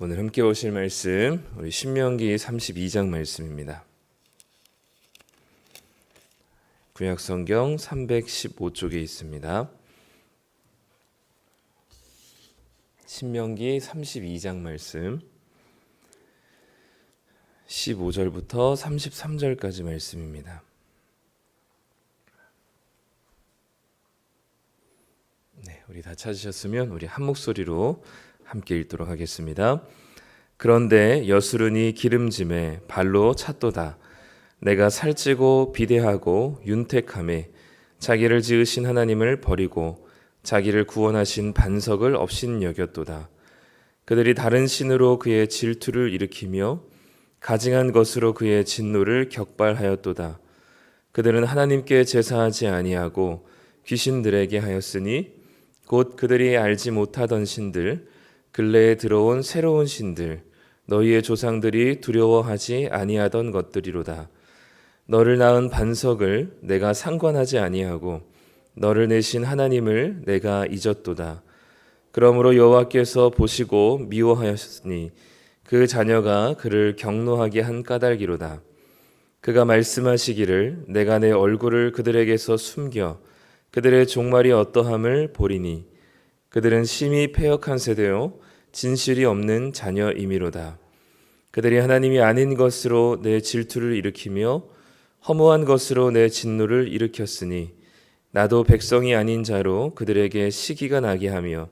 오늘 함께 오실 말씀 우리 신명기 32장 말씀입니다. 구약 성경 315쪽에 있습니다. 신명기 32장 말씀 15절부터 33절까지 말씀입니다. 네, 우리 다 찾으셨으면 우리 한 목소리로 함께 읽도록 하겠습니다. 그런데 여수른이 기름짐에 발로 찼도다. 내가 살찌고 비대하고 윤택함에 자기를 지으신 하나님을 버리고 자기를 구원하신 반석을 없인 여겼도다. 그들이 다른 신으로 그의 질투를 일으키며 가증한 것으로 그의 진노를 격발하였도다. 그들은 하나님께 제사하지 아니하고 귀신들에게 하였으니 곧 그들이 알지 못하던 신들 근래에 들어온 새로운 신들 너희의 조상들이 두려워하지 아니하던 것들이로다. 너를 낳은 반석을 내가 상관하지 아니하고 너를 내신 하나님을 내가 잊었도다. 그러므로 여호와께서 보시고 미워하였으니 그 자녀가 그를 경노하게 한 까닭이로다. 그가 말씀하시기를 내가 내 얼굴을 그들에게서 숨겨 그들의 종말이 어떠함을 보리니 그들은 심히 패역한 세대요 진실이 없는 자녀이미로다. 그들이 하나님이 아닌 것으로 내 질투를 일으키며 허무한 것으로 내 진노를 일으켰으니 나도 백성이 아닌 자로 그들에게 시기가 나게 하며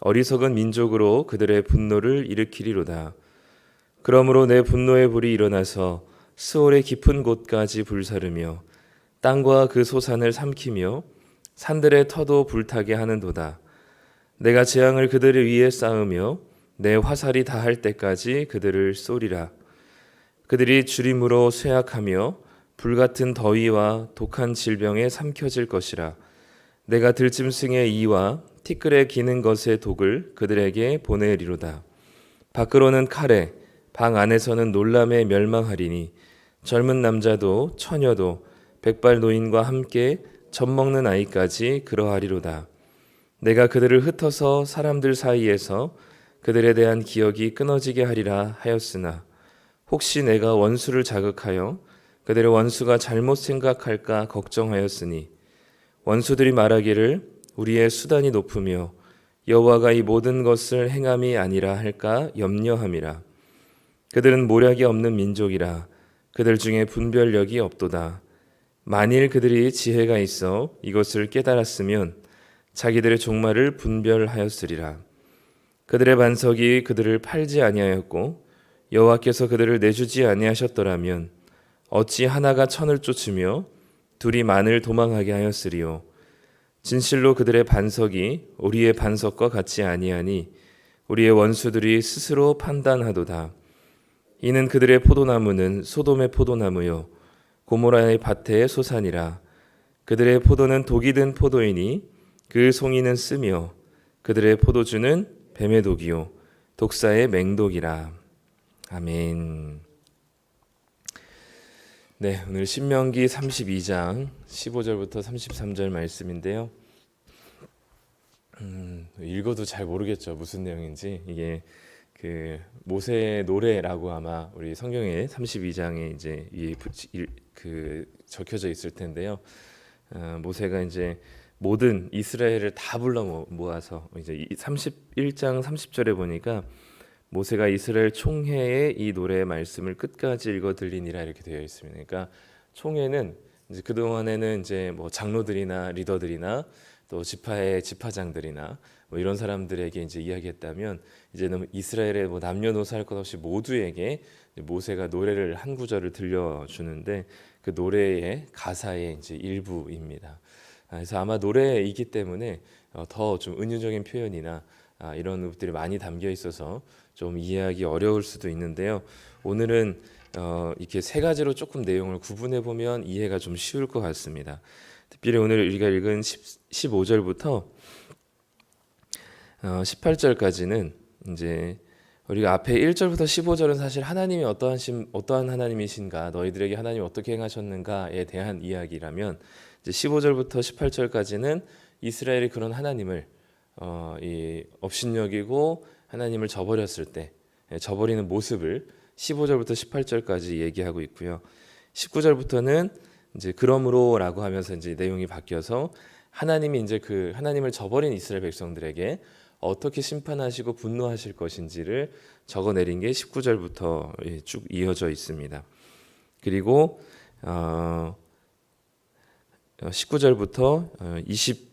어리석은 민족으로 그들의 분노를 일으키리로다. 그러므로 내 분노의 불이 일어나서 스올의 깊은 곳까지 불사르며 땅과 그 소산을 삼키며 산들의 터도 불타게 하는도다. 내가 재앙을 그들 위에 쌓으며 내 화살이 다할 때까지 그들을 쏘리라. 그들이 주림으로 쇠약하며 불같은 더위와 독한 질병에 삼켜질 것이라. 내가 들짐승의 이와 티끌에 기는 것의 독을 그들에게 보내리로다. 밖으로는 칼에 방 안에서는 놀람에 멸망하리니 젊은 남자도 처녀도 백발 노인과 함께 젖 먹는 아이까지 그러하리로다. 내가 그들을 흩어서 사람들 사이에서 그들에 대한 기억이 끊어지게 하리라 하였으나 혹시 내가 원수를 자극하여 그들의 원수가 잘못 생각할까 걱정하였으니 원수들이 말하기를 우리의 수단이 높으며 여호와가 이 모든 것을 행함이 아니라 할까 염려함이라. 그들은 모략이 없는 민족이라 그들 중에 분별력이 없도다. 만일 그들이 지혜가 있어 이것을 깨달았으면 자기들의 종말을 분별하였으리라. 그들의 반석이 그들을 팔지 아니하였고 여호와께서 그들을 내주지 아니하셨더라면 어찌 하나가 천을 쫓으며 둘이 만을 도망하게 하였으리요. 진실로 그들의 반석이 우리의 반석과 같지 아니하니 우리의 원수들이 스스로 판단하도다. 이는 그들의 포도나무는 소돔의 포도나무요 고모라의 밭의 소산이라 그들의 포도는 독이 든 포도이니 그 송이는 쓰며 그들의 포도주는 뱀의 독이요 독사의 맹독이라 아멘. 네, 오늘 신명기 32장 15절부터 33절 말씀인데요. 음, 읽어도 잘 모르겠죠 무슨 내용인지 이게 그 모세의 노래라고 아마 우리 성경의 32장에 이제 이그 적혀져 있을 텐데요. 어, 모세가 이제 모든 이스라엘을 다 불러 모아서 이제 31장 30절에 보니까 모세가 이스라엘 총회의 이 노래의 말씀을 끝까지 읽어 들리니라 이렇게 되어 있습니다. 그러니까 총회는 이제 그 동안에는 이제 뭐 장로들이나 리더들이나 또 지파의 지파장들이나 뭐 이런 사람들에게 이제 이야기했다면 이제는 이스라엘의 뭐 남녀노소 할 것 없이 모두에게 모세가 노래를 한 구절을 들려주는데 그 노래의 가사의 이제 일부입니다. 아, 그래서 아마 노래이기 때문에 어, 더좀 은유적인 표현이나 아, 이런 것들이 많이 담겨 있어서 좀 이해하기 어려울 수도 있는데요. 오늘은 어, 이렇게 세 가지로 조금 내용을 구분해 보면 이해가 좀 쉬울 것 같습니다. 특별히 오늘 우리가 읽은 15절부터 18절까지는 어, 이제 우리가 앞에 1절부터 15절은 사실 하나님이 어떠한 어떠한 하나님이신가, 너희들에게 하나님 어떻게 행하셨는가에 대한 이야기라면 이제 15절부터 18절까지는 이스라엘이 그런 하나님을 어, 이 업신여기고 하나님을 저버렸을 때 예, 저버리는 모습을 15절부터 18절까지 얘기하고 있고요. 19절부터는 이제 그러므로라고 하면서 이제 내용이 바뀌어서 하나님이 이제 그 하나님을 저버린 이스라엘 백성들에게 어떻게 심판하시고 분노하실 것인지를 적어 내린 게 19절부터 예, 쭉 이어져 있습니다. 그리고 어 19절부터 20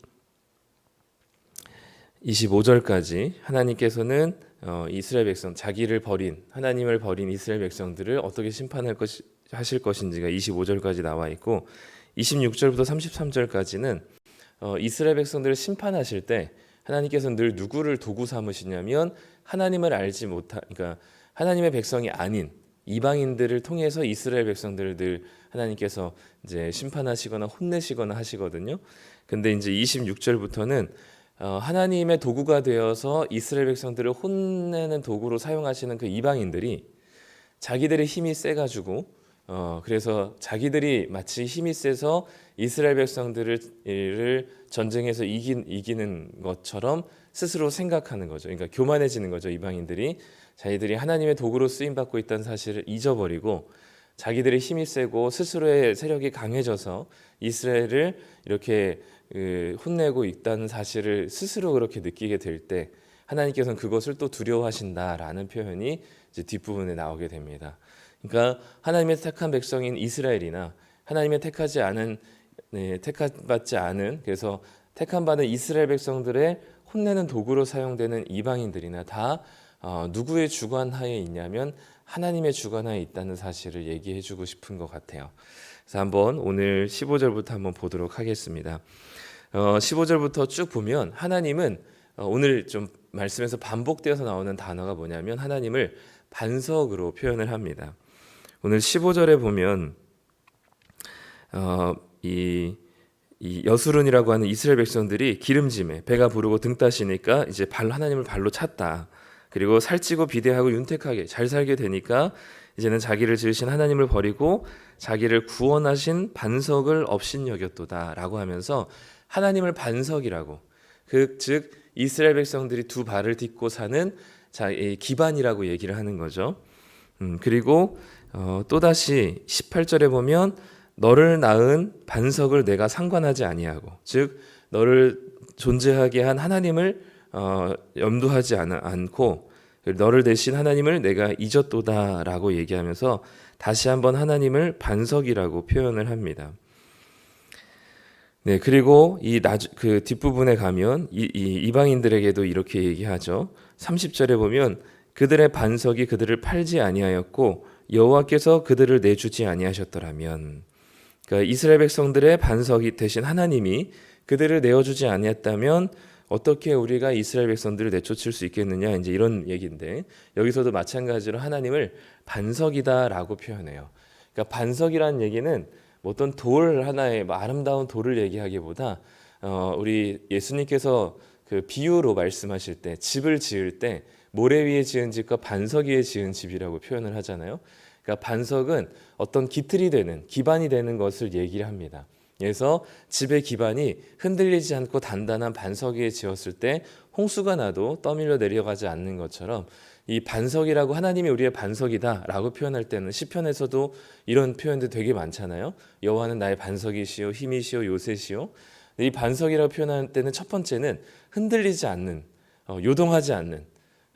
25절까지 하나님께서는 어, 이스라엘 백성 자기를 버린 하나님을 버린 이스라엘 백성들을 어떻게 심판할 것 하실 것인지가 25절까지 나와 있고 26절부터 33절까지는 어, 이스라엘 백성들을 심판하실 때 하나님께서는 늘 누구를 도구 삼으시냐면 하나님을 알지 못한 그러니까 하나님의 백성이 아닌 이방인들을 통해서 이스라엘 백성들을 늘 하나님께서 이제 심판하시거나 혼내시거나 하시거든요. 근데 이제 26절부터는 어, 하나님의 도구가 되어서 이스라엘 백성들을 혼내는 도구로 사용하시는 그 이방인들이 자기들의 힘이 세 가지고 어, 그래서 자기들이 마치 힘이 세서 이스라엘 백성들을 전쟁에서 이긴, 이기는 것처럼 스스로 생각하는 거죠. 그러니까 교만해지는 거죠. 이방인들이 자기들이 하나님의 도구로 쓰임 받고 있다는 사실을 잊어버리고 자기들의 힘이 세고 스스로의 세력이 강해져서 이스라엘을 이렇게 그 혼내고 있다는 사실을 스스로 그렇게 느끼게 될 때 하나님께서는 그것을 또 두려워하신다라는 표현이 뒷부분에 나오게 됩니다. 그러니까 하나님의 택한 백성인 이스라엘이나 하나님의 택하지 않은 네, 택받지 않은 그래서 택한 받은 이스라엘 백성들의 혼내는 도구로 사용되는 이방인들이나 다 어, 누구의 주관 하에 있냐면 하나님의 주관 하에 있다는 사실을 얘기해 주고 싶은 것 같아요. 그래서 한번 오늘 15절부터 한번 보도록 하겠습니다. 어, 15절부터 쭉 보면 하나님은 어, 오늘 좀 말씀에서 반복되어서 나오는 단어가 뭐냐면 하나님을 반석으로 표현을 합니다. 오늘 15절에 보면 어, 이, 이 여수론이라고 하는 이스라엘 백성들이 기름짐에 배가 부르고 등 따시니까 이제 발 하나님을 발로 찼다. 그리고 살찌고 비대하고 윤택하게 잘 살게 되니까 이제는 자기를 지으신 하나님을 버리고 자기를 구원하신 반석을 업신여겼도다라고 하면서 하나님을 반석이라고 그 즉 이스라엘 백성들이 두 발을 딛고 사는 자 기반이라고 얘기를 하는 거죠. 음, 그리고 어, 또 다시 18절에 보면 너를 낳은 반석을 내가 상관하지 아니하고 즉 너를 존재하게 한 하나님을 어, 염두하지 않, 않고 너를 대신 하나님을 내가 잊었도다라고 얘기하면서 다시 한번 하나님을 반석이라고 표현을 합니다. 네, 그리고 이 그 뒷부분에 가면 이, 이 이방인들에게도 이렇게 얘기하죠. 30절에 보면 그들의 반석이 그들을 팔지 아니하였고 여호와께서 그들을 내주지 아니하셨더라면 그러니까 이스라엘 백성들의 반석이 대신 하나님이 그들을 내어주지 아니했다면 어떻게 우리가 이스라엘 백성들을 내쫓을 수 있겠느냐 이제 이런 얘기인데 여기서도 마찬가지로 하나님을 반석이다라고 표현해요. 그러니까 반석이라는 얘기는 뭐 어떤 돌 하나의 뭐 아름다운 돌을 얘기하기보다 어, 우리 예수님께서 그 비유로 말씀하실 때 집을 지을 때 모래 위에 지은 집과 반석 위에 지은 집이라고 표현을 하잖아요. 그러니까 반석은 어떤 기틀이 되는 기반이 되는 것을 얘기를 합니다. 그래서 집의 기반이 흔들리지 않고 단단한 반석 위에 지었을 때 홍수가 나도 떠밀려 내려가지 않는 것처럼 이 반석이라고 하나님이 우리의 반석이다라고 표현할 때는 시편에서도 이런 표현도 되게 많잖아요. 여호와는 나의 반석이시요 힘이시요 요새시요. 이 반석이라고 표현할 때는 첫 번째는 흔들리지 않는 어, 요동하지 않는 어,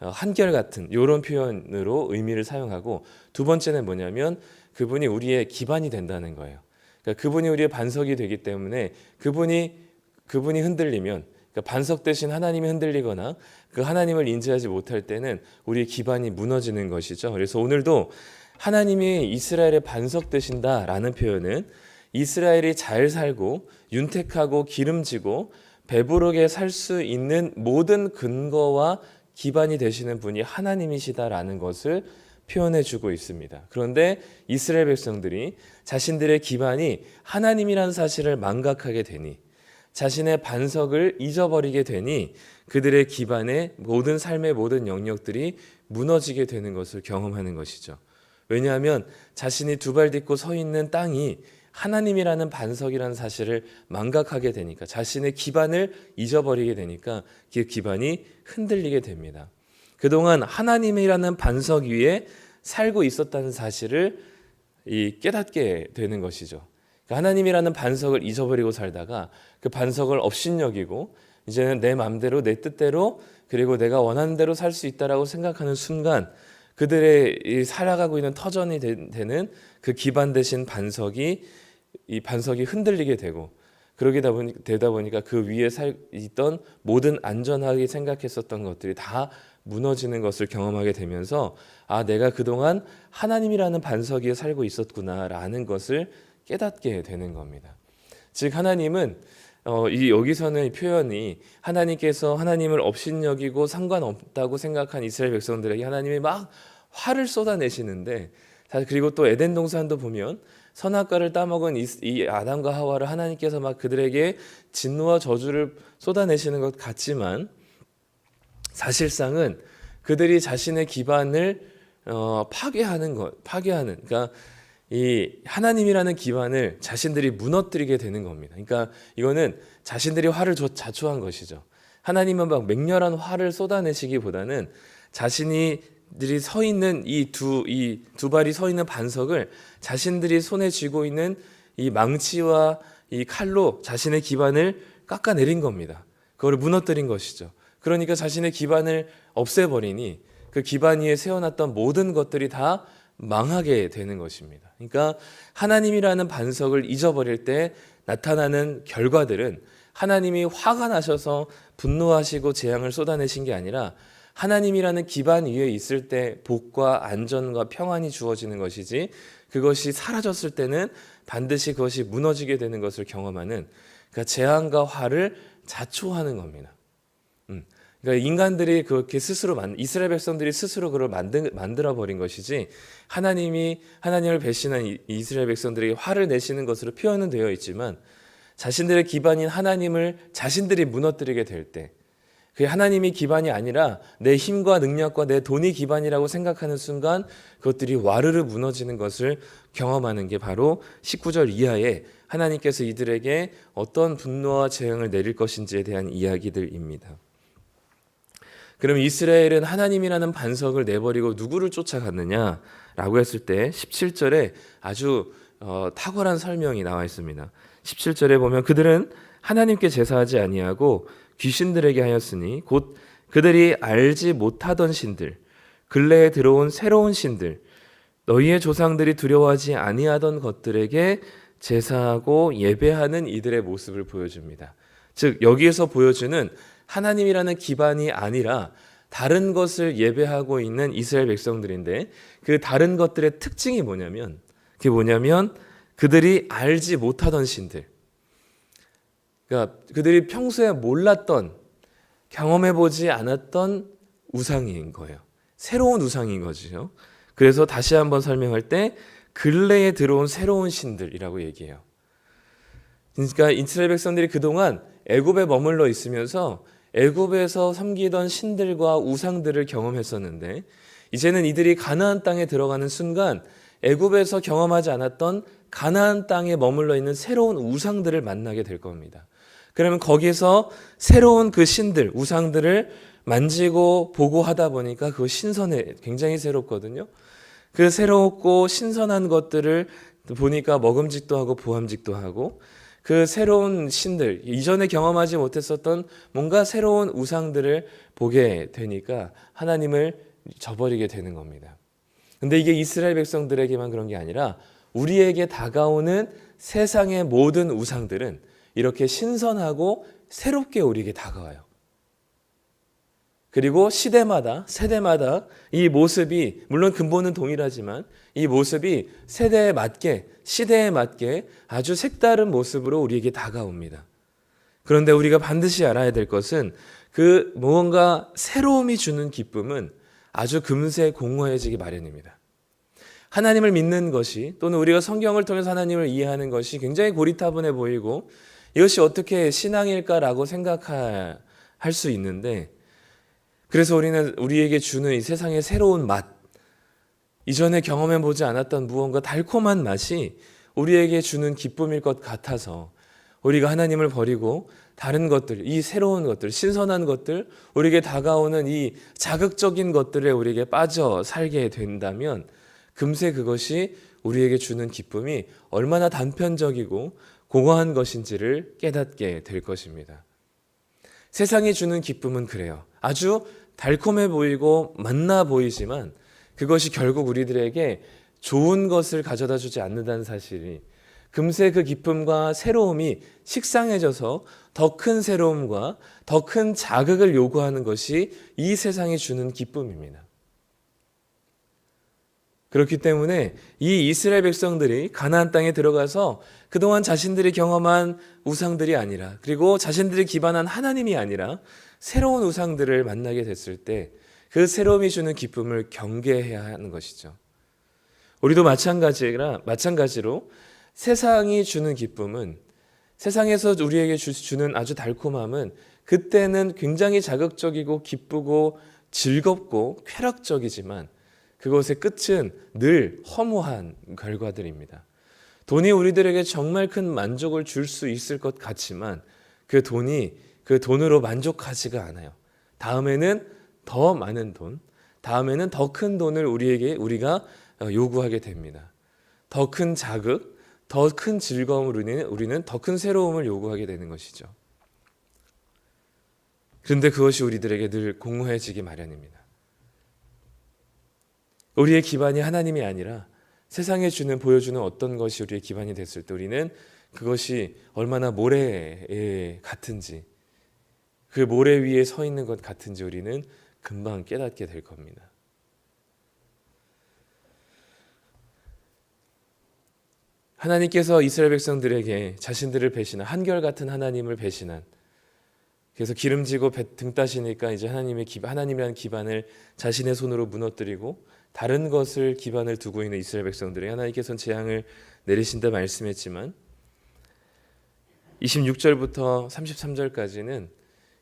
한결 같은 이런 표현으로 의미를 사용하고 두 번째는 뭐냐면 그분이 우리의 기반이 된다는 거예요. 그러니까 그분이 우리의 반석이 되기 때문에 그분이 그분이 흔들리면 그러니까 반석 대신 하나님이 흔들리거나 그 하나님을 인지하지 못할 때는 우리의 기반이 무너지는 것이죠. 그래서 오늘도 하나님이 이스라엘의 반석 되신다라는 표현은 이스라엘이 잘 살고 윤택하고 기름지고 배부르게 살 수 있는 모든 근거와 기반이 되시는 분이 하나님이시다라는 것을 표현해 주고 있습니다. 그런데 이스라엘 백성들이 자신들의 기반이 하나님이라는 사실을 망각하게 되니 자신의 반석을 잊어버리게 되니 그들의 기반의 모든 삶의 모든 영역들이 무너지게 되는 것을 경험하는 것이죠. 왜냐하면 자신이 두 발 딛고 서 있는 땅이 하나님이라는 반석이라는 사실을 망각하게 되니까 자신의 기반을 잊어버리게 되니까 그 기반이 흔들리게 됩니다. 그동안 하나님이라는 반석 위에 살고 있었다는 사실을 이 깨닫게 되는 것이죠. 그러니까 하나님이라는 반석을 잊어버리고 살다가 그 반석을 업신여기고 이제는 내 마음대로 내 뜻대로 그리고 내가 원하는 대로 살 수 있다라고 생각하는 순간 그들의 이 살아가고 있는 터전이 되- 되는 그 기반 대신 반석이 이 반석이 흔들리게 되고 그러게다 보니 되다 보니까 그 위에 살 있던 모든 안전하게 생각했었던 것들이 다 무너지는 것을 경험하게 되면서 아 내가 그동안 하나님이라는 반석 위에 살고 있었구나라는 것을 깨닫게 되는 겁니다. 즉 하나님은 어, 이 여기서는 이 표현이 하나님께서 하나님을 업신여기고 상관없다고 생각한 이스라엘 백성들에게 하나님이 막 화를 쏟아내시는데 사실 그리고 또 에덴 동산도 보면 선악과를 따먹은 이, 이 아담과 하와를 하나님께서 막 그들에게 진노와 저주를 쏟아내시는 것 같지만 사실상은 그들이 자신의 기반을 어, 파괴하는 것, 파괴하는 그러니까 이 하나님이라는 기반을 자신들이 무너뜨리게 되는 겁니다. 그러니까 이거는 자신들이 화를 조- 자초한 것이죠. 하나님은 막 맹렬한 화를 쏟아내시기보다는 자신이 들이 서 있는 이 두 이 두 발이 서 있는 반석을 자신들이 손에 쥐고 있는 이 망치와 이 칼로 자신의 기반을 깎아내린 겁니다. 그걸 무너뜨린 것이죠. 그러니까 자신의 기반을 없애버리니 그 기반 위에 세워놨던 모든 것들이 다 망하게 되는 것입니다. 그러니까 하나님이라는 반석을 잊어버릴 때 나타나는 결과들은 하나님이 화가 나셔서 분노하시고 재앙을 쏟아내신 게 아니라 하나님이라는 기반 위에 있을 때 복과 안전과 평안이 주어지는 것이지 그것이 사라졌을 때는 반드시 그것이 무너지게 되는 것을 경험하는 그러니까 재앙과 화를 자초하는 겁니다. 음. 그러니까 인간들이 그렇게 스스로 만 이스라엘 백성들이 스스로 그걸 만든 만들어 버린 것이지 하나님이 하나님을 배신한 이- 이스라엘 백성들에게 화를 내시는 것으로 표현은 되어 있지만 자신들의 기반인 하나님을 자신들이 무너뜨리게 될 때, 그 하나님이 기반이 아니라 내 힘과 능력과 내 돈이 기반이라고 생각하는 순간 그것들이 와르르 무너지는 것을 경험하는 게 바로 19절 이하에 하나님께서 이들에게 어떤 분노와 재앙을 내릴 것인지에 대한 이야기들입니다. 그럼 이스라엘은 하나님이라는 반석을 내버리고 누구를 쫓아갔느냐라고 했을 때 17절에 아주 어, 탁월한 설명이 나와 있습니다. 17절에 보면 그들은 하나님께 제사하지 아니하고 귀신들에게 하였으니 곧 그들이 알지 못하던 신들 근래에 들어온 새로운 신들 너희의 조상들이 두려워하지 아니하던 것들에게 제사하고 예배하는 이들의 모습을 보여줍니다. 즉 여기에서 보여주는 하나님이라는 기반이 아니라 다른 것을 예배하고 있는 이스라엘 백성들인데 그 다른 것들의 특징이 뭐냐면 그게 뭐냐면 그들이 알지 못하던 신들. 그러니까 그들이 평소에 몰랐던 경험해 보지 않았던 우상인 거예요. 새로운 우상인 거죠. 그래서 다시 한번 설명할 때 근래에 들어온 새로운 신들이라고 얘기해요. 그러니까 이스라엘 백성들이 그동안 애굽에 머물러 있으면서 애굽에서 섬기던 신들과 우상들을 경험했었는데 이제는 이들이 가나안 땅에 들어가는 순간 애굽에서 경험하지 않았던 가나안 땅에 머물러 있는 새로운 우상들을 만나게 될 겁니다. 그러면 거기서 새로운 그 신들, 우상들을 만지고 보고 하다 보니까 그거 신선해, 굉장히 새롭거든요. 그 새롭고 신선한 것들을 보니까 먹음직도 하고 보암직도 하고 그 새로운 신들, 이전에 경험하지 못했었던 뭔가 새로운 우상들을 보게 되니까 하나님을 저버리게 되는 겁니다. 근데 이게 이스라엘 백성들에게만 그런 게 아니라 우리에게 다가오는 세상의 모든 우상들은 이렇게 신선하고 새롭게 우리에게 다가와요. 그리고 시대마다 세대마다 이 모습이 물론 근본은 동일하지만 이 모습이 세대에 맞게 시대에 맞게 아주 색다른 모습으로 우리에게 다가옵니다. 그런데 우리가 반드시 알아야 될 것은 그 무언가 새로움이 주는 기쁨은 아주 금세 공허해지기 마련입니다. 하나님을 믿는 것이 또는 우리가 성경을 통해서 하나님을 이해하는 것이 굉장히 고리타분해 보이고 이것이 어떻게 신앙일까라고 생각할 수 있는데 그래서 우리는 우리에게 주는 이 세상의 새로운 맛, 이전에 경험해 보지 않았던 무언가 달콤한 맛이 우리에게 주는 기쁨일 것 같아서 우리가 하나님을 버리고 다른 것들, 이 새로운 것들, 신선한 것들, 우리에게 다가오는 이 자극적인 것들에 우리에게 빠져 살게 된다면 금세 그것이 우리에게 주는 기쁨이 얼마나 단편적이고 공허한 것인지를 깨닫게 될 것입니다. 세상이 주는 기쁨은 그래요. 아주 달콤해 보이고 맛나 보이지만 그것이 결국 우리들에게 좋은 것을 가져다 주지 않는다는 사실이 금세 그 기쁨과 새로움이 식상해져서 더 큰 새로움과 더 큰 자극을 요구하는 것이 이 세상이 주는 기쁨입니다. 그렇기 때문에 이 이스라엘 백성들이 가나안 땅에 들어가서 그동안 자신들이 경험한 우상들이 아니라 그리고 자신들이 기반한 하나님이 아니라 새로운 우상들을 만나게 됐을 때 그 새로움이 주는 기쁨을 경계해야 하는 것이죠. 우리도 마찬가지라 마찬가지로 세상이 주는 기쁨은 세상에서 우리에게 주- 주는 아주 달콤함은 그때는 굉장히 자극적이고 기쁘고 즐겁고 쾌락적이지만 그것의 끝은 늘 허무한 결과들입니다. 돈이 우리들에게 정말 큰 만족을 줄 수 있을 것 같지만 그 돈이 그 돈으로 만족하지가 않아요. 다음에는 더 많은 돈, 다음에는 더 큰 돈을 우리에게 우리가 어, 요구하게 됩니다. 더 큰 자극, 더 큰 즐거움을 우리는 우리는 더 큰 새로움을 요구하게 되는 것이죠. 그런데 그것이 우리들에게 늘 공허해지기 마련입니다. 우리의 기반이 하나님이 아니라 세상에 주는 보여주는 어떤 것이 우리의 기반이 됐을 때 우리는 그것이 얼마나 모래 같은지 그 모래 위에 서 있는 것 같은지 우리는 금방 깨닫게 될 겁니다. 하나님께서 이스라엘 백성들에게 자신들을 배신한 한결같은 하나님을 배신한 그래서 기름지고 배- 등 따시니까 이제 하나님의 기, 하나님이라는 기반을 자신의 손으로 무너뜨리고 다른 것을 기반을 두고 있는 이스라엘 백성들에게 하나님께서는 재앙을 내리신다 말씀했지만 26절부터 33절까지는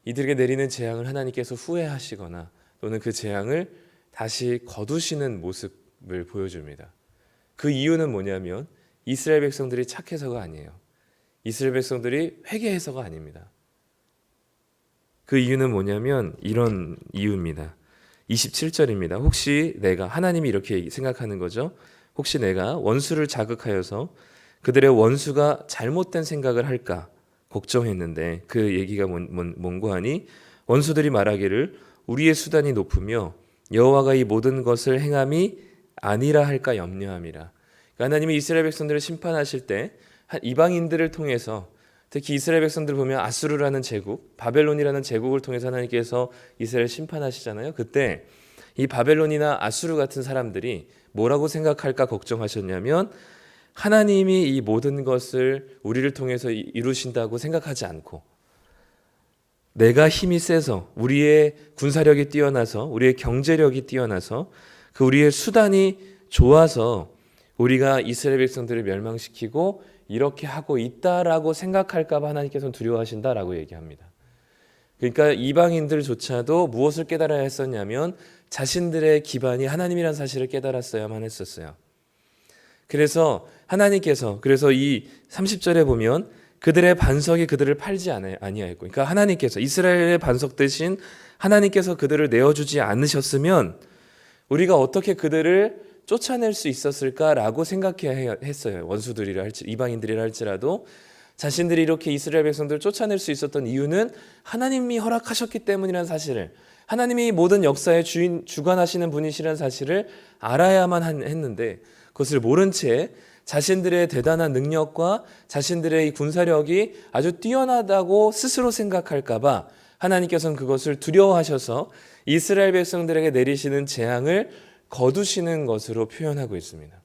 이들에게 내리는 재앙을 하나님께서 후회하시거나 또는 그 재앙을 다시 거두시는 모습을 보여줍니다. 그 이유는 뭐냐면 이스라엘 백성들이 착해서가 아니에요. 이스라엘 백성들이 회개해서가 아닙니다. 그 이유는 뭐냐면 이런 이유입니다. 27절입니다. 혹시 내가 하나님이 이렇게 생각하는 거죠. 혹시 내가 원수를 자극하여서 그들의 원수가 잘못된 생각을 할까 걱정했는데 그 얘기가 뭔, 뭔, 뭔고 하니 원수들이 말하기를 우리의 수단이 높으며 여호와가 이 모든 것을 행함이 아니라 할까 염려함이라. 그러니까 하나님이 이스라엘 백성들을 심판하실 때한 이방인들을 통해서 특히 이스라엘 백성들 보면 아수르라는 제국, 바벨론이라는 제국을 통해서 하나님께서 이스라엘 심판하시잖아요. 그때 이 바벨론이나 아수르 같은 사람들이 뭐라고 생각할까 걱정하셨냐면 하나님이 이 모든 것을 우리를 통해서 이- 이루신다고 생각하지 않고 내가 힘이 세서 우리의 군사력이 뛰어나서 우리의 경제력이 뛰어나서 그 우리의 수단이 좋아서 우리가 이스라엘 백성들을 멸망시키고 이렇게 하고 있다라고 생각할까봐 하나님께서는 두려워하신다라고 얘기합니다. 그러니까 이방인들조차도 무엇을 깨달아야 했었냐면 자신들의 기반이 하나님이라는 사실을 깨달았어야만 했었어요. 그래서 하나님께서 그래서 이 30절에 보면 그들의 반석이 그들을 팔지 아니하였고 그러니까 하나님께서 이스라엘의 반석 대신 하나님께서 그들을 내어 주지 않으셨으면 우리가 어떻게 그들을 쫓아낼 수 있었을까라고 생각해야 했어요. 원수들이라 할지 이방인들이라 할지라도 자신들이 이렇게 이스라엘 백성들을 쫓아낼 수 있었던 이유는 하나님이 허락하셨기 때문이라는 사실을 하나님이 모든 역사의 주인 주관하시는 분이시라는 사실을 알아야만 한- 했는데 그것을 모른 채 자신들의 대단한 능력과 자신들의 이 군사력이 아주 뛰어나다고 스스로 생각할까봐 하나님께서는 그것을 두려워하셔서 이스라엘 백성들에게 내리시는 재앙을 거두시는 것으로 표현하고 있습니다.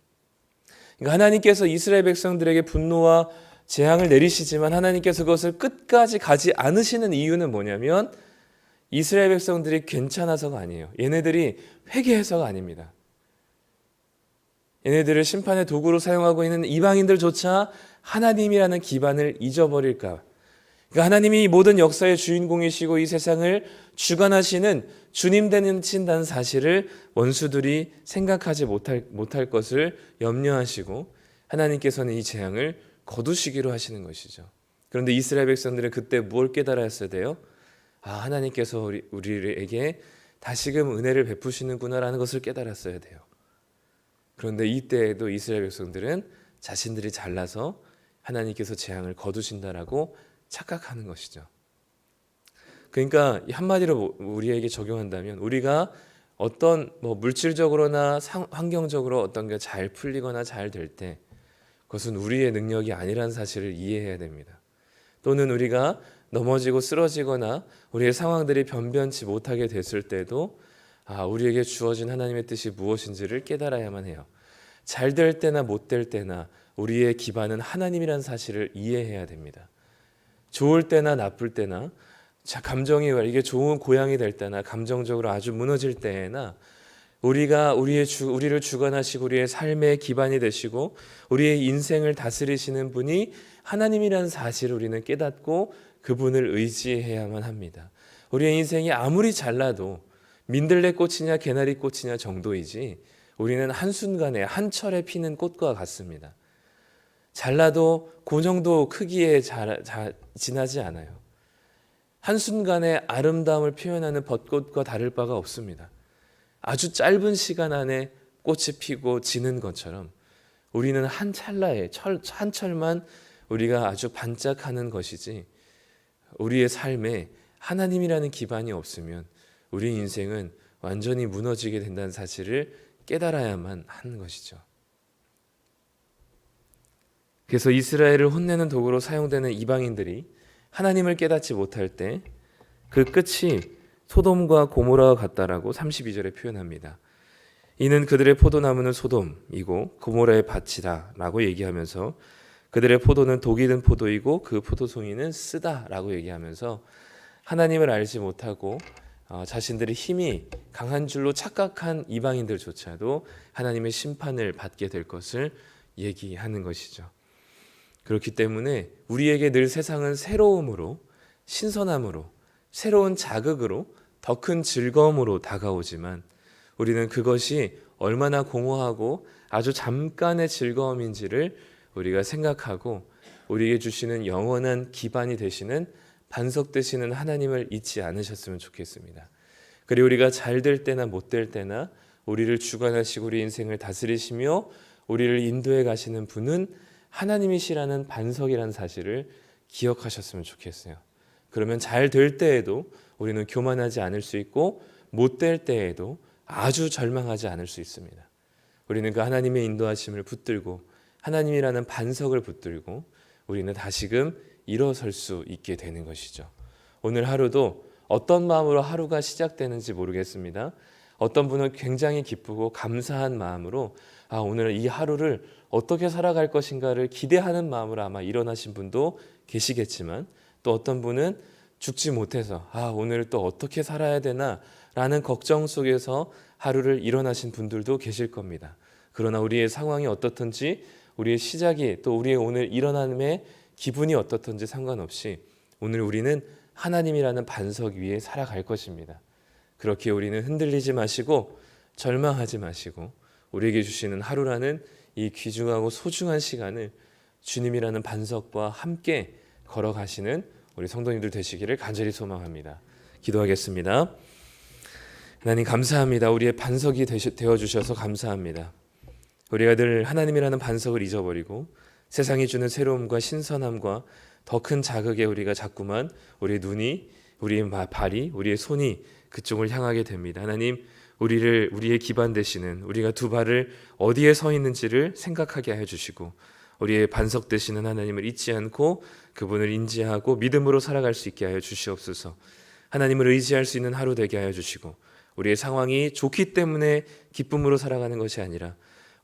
그러니까 하나님께서 이스라엘 백성들에게 분노와 재앙을 내리시지만 하나님께서 그것을 끝까지 가지 않으시는 이유는 뭐냐면 이스라엘 백성들이 괜찮아서가 아니에요. 얘네들이 회개해서가 아닙니다. 얘네들을 심판의 도구로 사용하고 있는 이방인들조차 하나님이라는 기반을 잊어버릴까. 그러니까 하나님이 이 모든 역사의 주인공이시고 이 세상을 주관하시는 주님 되신다는 사실을 원수들이 생각하지 못할, 못할 것을 염려하시고 하나님께서는 이 재앙을 거두시기로 하시는 것이죠. 그런데 이스라엘 백성들은 그때 뭘 깨달았어야 돼요? 아, 하나님께서 우리, 우리에게 다시금 은혜를 베푸시는구나라는 것을 깨달았어야 돼요. 그런데 이때에도 이스라엘 백성들은 자신들이 잘나서 하나님께서 재앙을 거두신다라고 착각하는 것이죠. 그러니까 이 한마디로 우리에게 적용한다면 우리가 어떤 뭐 물질적으로나 상, 환경적으로 어떤 게 잘 풀리거나 잘 될 때 그것은 우리의 능력이 아니라는 사실을 이해해야 됩니다. 또는 우리가 넘어지고 쓰러지거나 우리의 상황들이 변변치 못하게 됐을 때도 아, 우리에게 주어진 하나님의 뜻이 무엇인지를 깨달아야만 해요. 잘 될 때나 못 될 때나 우리의 기반은 하나님이라는 사실을 이해해야 됩니다. 좋을 때나 나쁠 때나 자, 감정이 이게 좋은 고향이 될 때나 감정적으로 아주 무너질 때나 우리가 우리의 주, 우리를 주관하시고 우리의 삶의 기반이 되시고 우리의 인생을 다스리시는 분이 하나님이라는 사실을 우리는 깨닫고 그분을 의지해야만 합니다. 우리의 인생이 아무리 잘나도 민들레 꽃이냐 개나리 꽃이냐 정도이지 우리는 한순간에 한 철에 피는 꽃과 같습니다. 잘나도 그 정도 크기에 자, 자, 지나지 않아요. 한순간에 아름다움을 표현하는 벚꽃과 다를 바가 없습니다. 아주 짧은 시간 안에 꽃이 피고 지는 것처럼 우리는 한 찰나에 철, 한 철만 우리가 아주 반짝하는 것이지 우리의 삶에 하나님이라는 기반이 없으면 우리 인생은 완전히 무너지게 된다는 사실을 깨달아야만 하는 것이죠. 그래서 이스라엘을 혼내는 도구로 사용되는 이방인들이 하나님을 깨닫지 못할 때 그 끝이 소돔과 고모라와 같다라고 32절에 표현합니다. 이는 그들의 포도나무는 소돔이고 고모라의 밭이다라고 얘기하면서 그들의 포도는 독이 든 포도이고 그 포도송이는 쓰다라고 얘기하면서 하나님을 알지 못하고 어, 자신들의 힘이 강한 줄로 착각한 이방인들조차도 하나님의 심판을 받게 될 것을 얘기하는 것이죠. 그렇기 때문에 우리에게 늘 세상은 새로움으로 신선함으로 새로운 자극으로 더 큰 즐거움으로 다가오지만 우리는 그것이 얼마나 공허하고 아주 잠깐의 즐거움인지를 우리가 생각하고 우리에게 주시는 영원한 기반이 되시는 반석 되시는 하나님을 잊지 않으셨으면 좋겠습니다. 그리고 우리가 잘 될 때나 못 될 때나 우리를 주관하시고 우리 인생을 다스리시며 우리를 인도해 가시는 분은 하나님이시라는 반석이라는 사실을 기억하셨으면 좋겠어요. 그러면 잘 될 때에도 우리는 교만하지 않을 수 있고 못 될 때에도 아주 절망하지 않을 수 있습니다. 우리는 그 하나님의 인도하심을 붙들고 하나님이라는 반석을 붙들고 우리는 다시금 일어설 수 있게 되는 것이죠. 오늘 하루도 어떤 마음으로 하루가 시작되는지 모르겠습니다. 어떤 분은 굉장히 기쁘고 감사한 마음으로 아, 오늘 이 하루를 어떻게 살아갈 것인가를 기대하는 마음으로 아마 일어나신 분도 계시겠지만 또 어떤 분은 죽지 못해서 아, 오늘 또 어떻게 살아야 되나 라는 걱정 속에서 하루를 일어나신 분들도 계실 겁니다. 그러나 우리의 상황이 어떻든지 우리의 시작이 또 우리의 오늘 일어남의 기분이 어떻든지 상관없이 오늘 우리는 하나님이라는 반석 위에 살아갈 것입니다. 그렇게 우리는 흔들리지 마시고 절망하지 마시고 우리에게 주시는 하루라는 이 귀중하고 소중한 시간을 주님이라는 반석과 함께 걸어가시는 우리 성도님들 되시기를 간절히 소망합니다. 기도하겠습니다. 하나님 감사합니다. 우리의 반석이 되어 주셔서 감사합니다. 우리가 늘 하나님이라는 반석을 잊어버리고 세상이 주는 새로움과 신선함과 더 큰 자극에 우리가 자꾸만 우리의 눈이 우리의 발이 우리의 손이 그쪽을 향하게 됩니다. 하나님 우리를 우리의 기반 되시는 우리가 두 발을 어디에 서 있는지를 생각하게 해 주시고 우리의 반석 되시는 하나님을 잊지 않고 그분을 인지하고 믿음으로 살아갈 수 있게 하여 주시옵소서. 하나님을 의지할 수 있는 하루 되게 하여 주시고 우리의 상황이 좋기 때문에 기쁨으로 살아가는 것이 아니라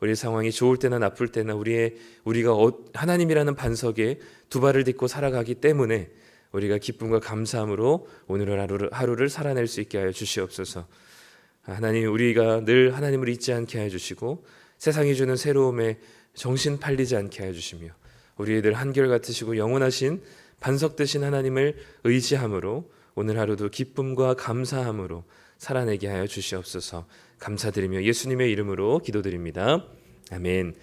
우리의 상황이 좋을 때나 나쁠 때나 우리의 우리가 어, 하나님이라는 반석에 두 발을 딛고 살아가기 때문에 우리가 기쁨과 감사함으로 오늘 하루를, 하루를 살아낼 수 있게 하여 주시옵소서. 하나님 우리가 늘 하나님을 잊지 않게 해 주시고 세상이 주는 새로움에 정신 팔리지 않게 해 주시며 우리의 늘 한결 같으시고 영원하신 반석 되신 하나님을 의지함으로 오늘 하루도 기쁨과 감사함으로 살아내게 하여 주시옵소서. 감사드리며 예수님의 이름으로 기도드립니다. 아멘.